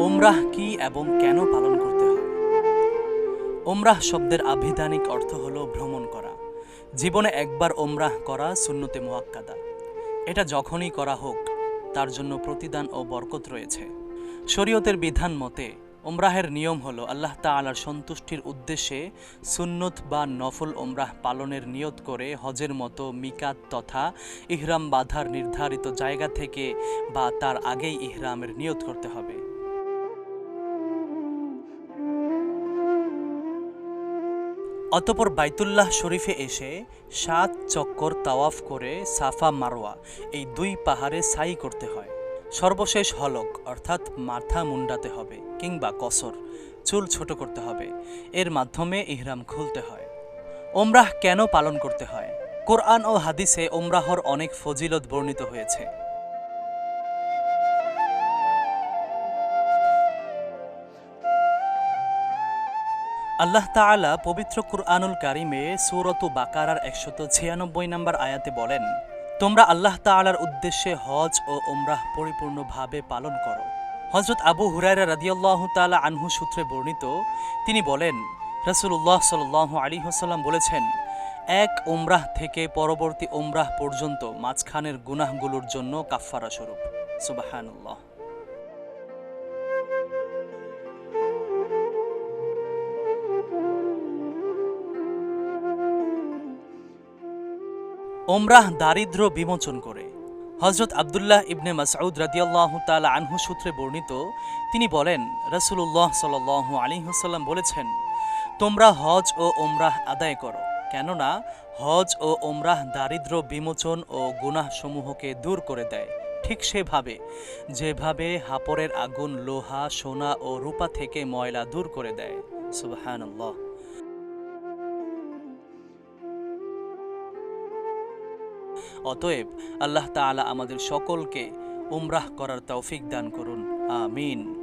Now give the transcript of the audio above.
ওমরাহ কি এবং কেন পালন করতে হয়? ওমরাহ শব্দের আভিধানিক অর্থ হল ভ্রমণ করা। জীবনে একবার ওমরাহ করা সুন্নতে মোয়াক্কাদা। এটা যখনই করা হোক, তার জন্য প্রতিদান ও বরকত রয়েছে। শরীয়তের বিধান মতে, ওমরাহের নিয়ম হল আল্লাহ তাআলার সন্তুষ্টির উদ্দেশ্যে সুন্নত বা নফল ওমরাহ পালনের নিয়ত করে হজের মতো মিকাত তথা ইহরাম বাঁধার নির্ধারিত জায়গা থেকে বা তার আগেই ইহরামের নিয়ত করতে হবে। অতপর বাইতুল্লাহ শরীফে এসে সাত চক্কর তাওয়াফ করে সাফা মারোয়া এই দুই পাহাড়ে সাই করতে হয়। সর্বশেষ হলক, অর্থাৎ মাথা মুন্ডাতে হবে কিংবা কসর, চুল ছোট করতে হবে। এর মাধ্যমে ইহরাম খুলতে হয়। ওমরাহ কেন পালন করতে হয়? কোরআন ও হাদিসে ওমরাহর অনেক ফজিলত বর্ণিত হয়েছে। আল্লাহ তাআলা পবিত্র কুরআনুল কারিমে সুরত বাকারার একশত ছিয়ানব্বই নম্বর আয়াতে বলেন, তোমরা আল্লাহ তাআলার উদ্দেশ্যে হজ ও ওমরাহ পরিপূর্ণভাবে পালন করো। হজরত আবু হুরায়রা রাদিয়াল্লাহু তাআলা আনহু সূত্রে বর্ণিত, তিনি বলেন, রাসূলুল্লাহ সাল আলাইহি ওয়াসাল্লাম বলেছেন, এক ওমরাহ থেকে পরবর্তী ওমরাহ পর্যন্ত মাঝখানের গুনাহগুলোর জন্য কাফফারা স্বরূপ। সুবহানাল্লাহ। ওমরাহ দারিদ্র বিমোচন করে। হজরত আবদুল্লাহ ইবনে মাসউদ রাদিয়াল্লাহু তাআলা আনহু সূত্রে বর্ণিত, তিনি বলেন, রাসূলুল্লাহ সাল্লাল্লাহু আলাইহি ওয়াসাল্লাম বলেছেন, তোমরা হজ ও ওমরাহ আদায় করো, কেননা হজ ও ওমরাহ দারিদ্র বিমোচন ও গুনাহসমূহকে দূর করে দেয়। ঠিক সেভাবে, যেভাবে হাপরের আগুন লোহা, সোনা ও রূপা থেকে ময়লা দূর করে দেয়। সুবহানাল্লাহ। অতএব আল্লাহ তালা আমাদের সকলকে উমরাহ করার তৌফিক দান করুন। আমিন।